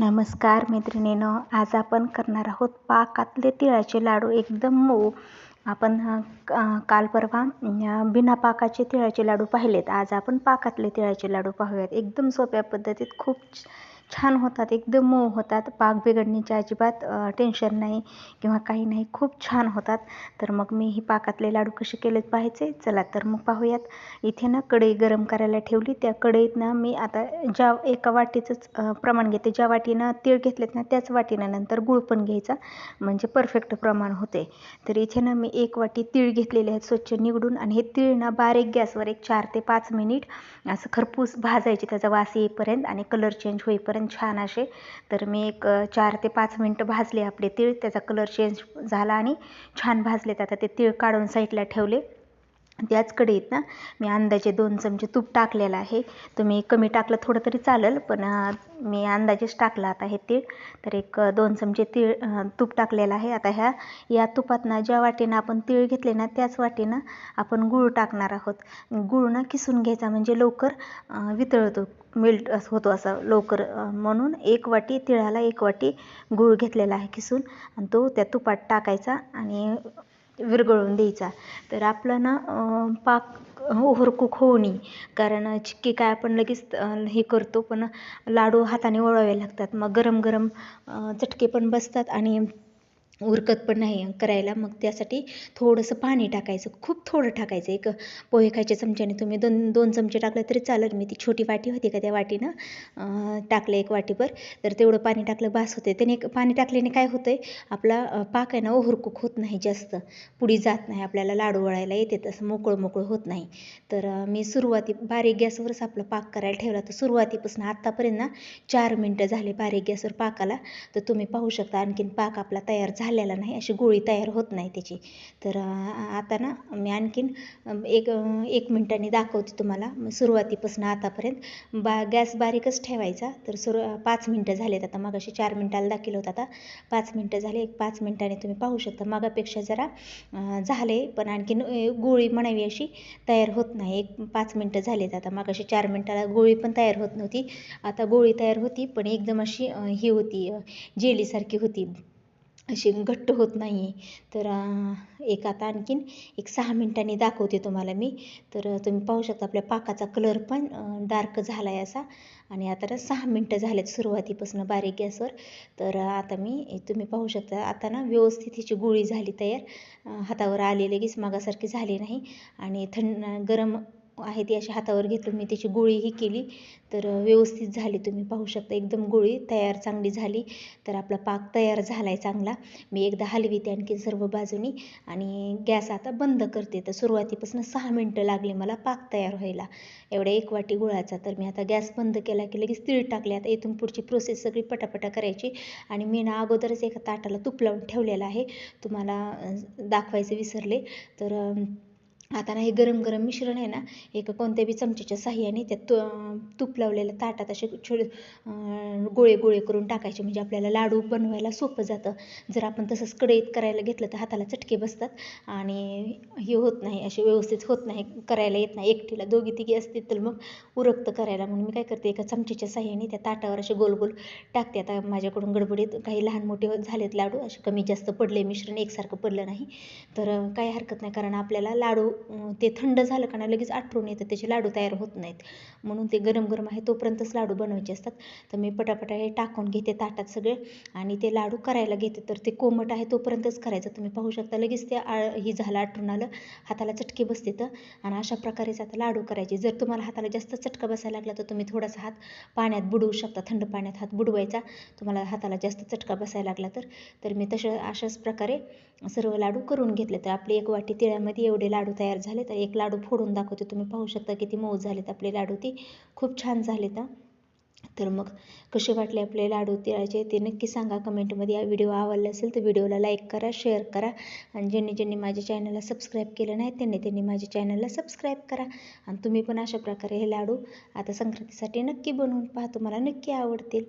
नमस्कार मैत्रिणीनो आज आपण करणार आहोत पाकातले तिळाचे लाडू. एकदम मऊ. आपण काल परवा बिना पाकाचे तिळाचे लाडू पाहिलेत. आज आपण पाकातले तिळाचे लाडू पाहूयात. एकदम सोप्या पद्धतीत खूप छान होतात एकदम मऊ होतात. पाक बिघडण्याचे अजिबात टेन्शन नाही किंवा काही नाही खूप छान होतात. तर मग मी ही पाकातले लाडू कसे केलेत पाहायचे? चला तर मग पाहूयात. इथे ना कढई गरम करायला ठेवली. त्या कढईतनं मी आता ज्या एका वाटीचंच प्रमाण घेते. ज्या वाटीनं तीळ घेतलेत ना त्याच वाटीनं नंतर गुळ पण घ्यायचा. म्हणजे परफेक्ट प्रमाण होते. तर इथे ना मी एक वाटी तीळ घेतलेले आहेत स्वच्छ निवडून. आणि हे तीळ ना बारीक गॅसवर एक चार ते पाच मिनिट असं खरपूस भाजायचे. त्याचा वास येईपर्यंत आणि कलर चेंज होईपर्यंत छान असे. तर मी एक चार ते पाच मिनटं भाजले आपले तीळ. त्याचा कलर चेंज झाला आणि छान भाजलेत. आता ते तीळ काढून साईडला ठेवले. त्याच कढईत ना मी अंदाजे दोन चमचे तूप टाकलेलं आहे. तुम्ही कमी टाकलं थोडं तरी चालेल पण मी अंदाजेच टाकलं आता हे तीळ. तर एक दोन चमचे तीळ तूप टाकलेलं आहे. आता ह्या या तुपातनं ज्या वाटीनं आपण तीळ घेतले ना त्याच वाटीनं आपण गूळ टाकणार आहोत. गूळ ना किसून घ्यायचा म्हणजे लवकर वितळतो मिल्ट होतो असं लवकर म्हणून एक वाटी तिळाला एक वाटी गूळ घेतलेला आहे किसून. आणि तो त्या तुपात टाकायचा आणि विरघळून द्यायचा. तर आपलं ना पाक ओव्हरकुक होऊ नये कारण चिक्की काय आपण लगेच हे करतो पण लाडू हाताने वळवावे लागतात. मग गरम गरम चटके पण बसतात आणि उरकत पण नाही करायला मग त्यासाठी थोडंसं पाणी टाकायचं खूप थोडं टाकायचं. एक पोहे खायच्या चमच्याने तुम्ही दोन दोन चमचे टाकले तरी चालेल. मी ती छोटी वाटी होती का त्या वाटीनं टाकलं एक वाटीभर. तर तेवढं पाणी टाकलं बास होते त्याने पाणी टाकल्याने काय होतं आहे आपला पाक आहे ना ओहरकूक होत नाही जास्त. पुढी जात नाही आपल्याला लाडू वळायला येते तसं मोकळं मोकळं होत नाही. तर मी सुरुवाती बारीक गॅसवरच आपला पाक करायला ठेवला. तर सुरुवातीपासून आत्तापर्यंत ना चार मिनटं झाले बारीक गॅसवर पाकाला. तर तुम्ही पाहू शकता आणखीन पाक आपला तयार झाला झालेला नाही अशी गोळी तयार होत नाही त्याची. तर आता ना मी आणखीन एक एक मिनटाने दाखवते तुम्हाला. सुरुवातीपासून आतापर्यंत. बा गॅस बारीकच ठेवायचा. तर सुरू पाच मिनटं झालेत आता. मग चार मिनटाला दाखल होत आता. पाच मिनटं झाले. एक पाच मिनटाने तुम्ही पाहू शकता. मगापेक्षा जरा झाले. पण आणखीन गोळी म्हणावी अशी तयार होत नाही. एक पाच मिनटं झालेत आता. मग चार मिनटाला गोळी पण तयार होत नव्हती. आता गोळी तयार होती. पण एकदम अशी ही होती जेलीसारखी होती. अशी घट्ट होत नाही तर एक आता आणखीन एक सहा मिनटांनी दाखवते तुम्हाला मी. तर तुम्ही पाहू शकता आपल्या पाकाचा कलर पण डार्क झाला आहे असा. आणि आता सहा मिनटं झालेत सुरुवातीपासून बारीक गॅसवर. तर आता मी तुम्ही पाहू शकता आता ना व्यवस्थित हिची गोळी झाली तयार. हातावर आली लगेच मागासारखी झाली नाही. आणि थंड गरम आहे ती अशी हातावर घेतली मी त्याची गोळीही केली. तर व्यवस्थित झाली तुम्ही पाहू शकता एकदम गोळी तयार चांगली झाली. तर आपला पाक तयार झाला आहे चांगला. मी एकदा हलवीते आणखी सर्व बाजूनी आणि गॅस आता बंद करते. तर सुरुवातीपासून सहा मिनटं लागले मला पाक तयार व्हायला. एवढ्या एक वाटी गुळाचा तर मी आता गॅस बंद केला की लगेच तीळ टाकले. आता इथून पुढची प्रोसेस सगळी पटापटा करायची. आणि मी ना अगोदरच एका ताटाला तूप लावून ठेवलेला आहे. तुम्हाला दाखवायचं विसरले. तर आता ना हे गरम गरम मिश्रण आहे ना एक कोणत्या बी चमच्याच्या साह्याने तू तूप लावलेल्या ताटात असे छोटे गोळे गोळे करून टाकायचे. म्हणजे आपल्याला लाडू बनवायला सोपं जातं. जर आपण तसंच कढईत करायला घेतलं तर हाताला चटके बसतात. आणि हे होत नाही असे व्यवस्थित होत नाही करायला येत नाही. एकटीला दोघी तिघी असतील तर मग उरकतं करायला. म्हणून मी काय करते एका चमच्याच्या साह्याने त्या ताटावर असे गोल गोल टाकते. आता माझ्याकडून गडबडीत काही लहान मोठे झालेत लाडू. असे कमी जास्त पडले मिश्रण एकसारखं पडलं नाही. तर काही हरकत नाही. कारण आपल्याला लाडू ते थंड झालं का नाही लगेच आठवून येतं त्याचे लाडू तयार होत नाहीत. म्हणून ते गरम गरम आहे तोपर्यंतच लाडू बनवायचे असतात. तर मी पटापटा हे टाकून घेते ताटात सगळे आणि ते लाडू करायला घेते. तर ते कोमट आहे तोपर्यंतच करायचं. तुम्ही पाहू शकता लगेच ते आळ ही झालं आठवून आलं. हाताला चटके बसते तर. आणि अशा प्रकारेच आता लाडू करायचे. जर तुम्हाला हाताला जास्त चटका बसायला लागला तर तुम्ही थोडासा हात पाण्यात बुडवू शकता. थंड पाण्यात हात बुडवायचा. तुम्हाला हाताला जास्त चटका बसायला लागला तर. तर मी तशा अशाच प्रकारे सर्व लाडू करून घेतले. तर आपली एक वाटी तिळामध्ये एवढे लाडू तयार झाले तर एक लाडू फोडून दाखवते. तुम्ही पाहू शकता किती मऊ झालेत आपले लाडू. ती खूप छान झालेत तर मग कसे वाटले आपले लाडू तिळाचे ते नक्की सांगा कमेंटमध्ये या व्हिडिओ आवडला असेल तर व्हिडिओला लाईक करा शेअर करा. आणि ज्यांनी ज्यांनी माझ्या चॅनलला सबस्क्राईब केलं नाही त्यांनी त्यांनी माझ्या चॅनलला सबस्क्राईब करा. आणि तुम्ही पण अशा प्रकारे हे लाडू आता संक्रांतीसाठी नक्की बनवून पहा. तुम्हाला नक्की आवडतील.